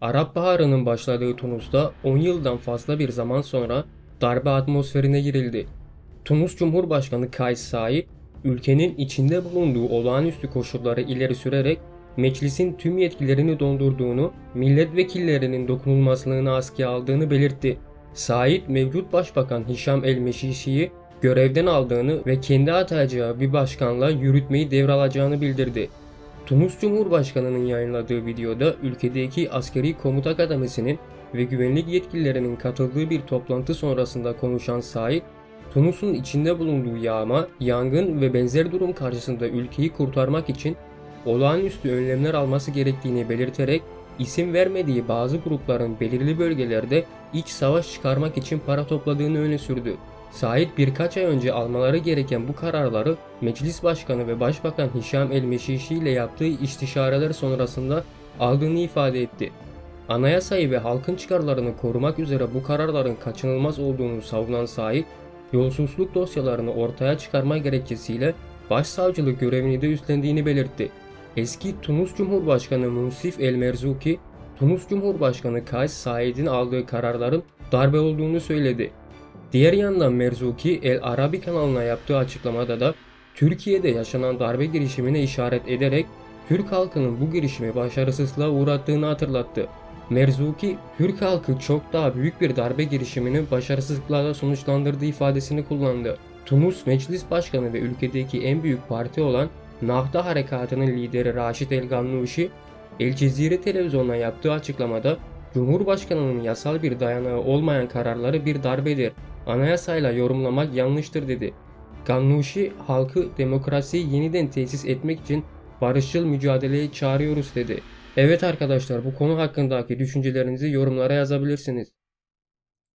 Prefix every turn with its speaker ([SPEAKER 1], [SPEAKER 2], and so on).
[SPEAKER 1] Arap Baharı'nın başladığı Tunus'ta 10 yıldan fazla bir zaman sonra darbe atmosferine girildi. Tunus Cumhurbaşkanı Kays Said, ülkenin içinde bulunduğu olağanüstü koşulları ileri sürerek meclisin tüm yetkilerini dondurduğunu, milletvekillerinin dokunulmazlığını askıya aldığını belirtti. Said, mevcut başbakan Hişam el-Meşişi'yi görevden aldığını ve kendi atayacağı bir başkanla yürütmeyi devralacağını bildirdi. Tunus Cumhurbaşkanı'nın yayınladığı videoda ülkedeki askeri komuta kademesinin ve güvenlik yetkililerinin katıldığı bir toplantı sonrasında konuşan Said, Tunus'un içinde bulunduğu yağma, yangın ve benzer durum karşısında ülkeyi kurtarmak için olağanüstü önlemler alması gerektiğini belirterek isim vermediği bazı grupların belirli bölgelerde iç savaş çıkarmak için para topladığını öne sürdü. Said birkaç ay önce almaları gereken bu kararları Meclis Başkanı ve Başbakan Hişam el-Meşişi ile yaptığı istişareler sonrasında aldığını ifade etti. Anayasayı ve halkın çıkarlarını korumak üzere bu kararların kaçınılmaz olduğunu savunan Said, yolsuzluk dosyalarını ortaya çıkarma gerekçesiyle başsavcılık görevini de üstlendiğini belirtti. Eski Tunus Cumhurbaşkanı Munsif El Merzuki, Tunus Cumhurbaşkanı Kays Said'in aldığı kararların darbe olduğunu söyledi. Diğer yandan Merzuki El Arabi kanalına yaptığı açıklamada da Türkiye'de yaşanan darbe girişimine işaret ederek Türk halkının bu girişimi başarısızlığa uğrattığını hatırlattı. Merzuki, Türk halkı çok daha büyük bir darbe girişimini başarısızlıklarla sonuçlandırdığı ifadesini kullandı. Tunus Meclis Başkanı ve ülkedeki en büyük parti olan Nahda Harekatı'nın lideri Raşid El Gannuşi, El Cezire televizyonuna yaptığı açıklamada Cumhurbaşkanının yasal bir dayanağı olmayan kararları bir darbedir. Anayasayla yorumlamak yanlıştır dedi. Gannuşi halkı demokrasiyi yeniden tesis etmek için barışçıl mücadeleye çağırıyoruz dedi. Evet arkadaşlar bu konu hakkındaki düşüncelerinizi yorumlara yazabilirsiniz.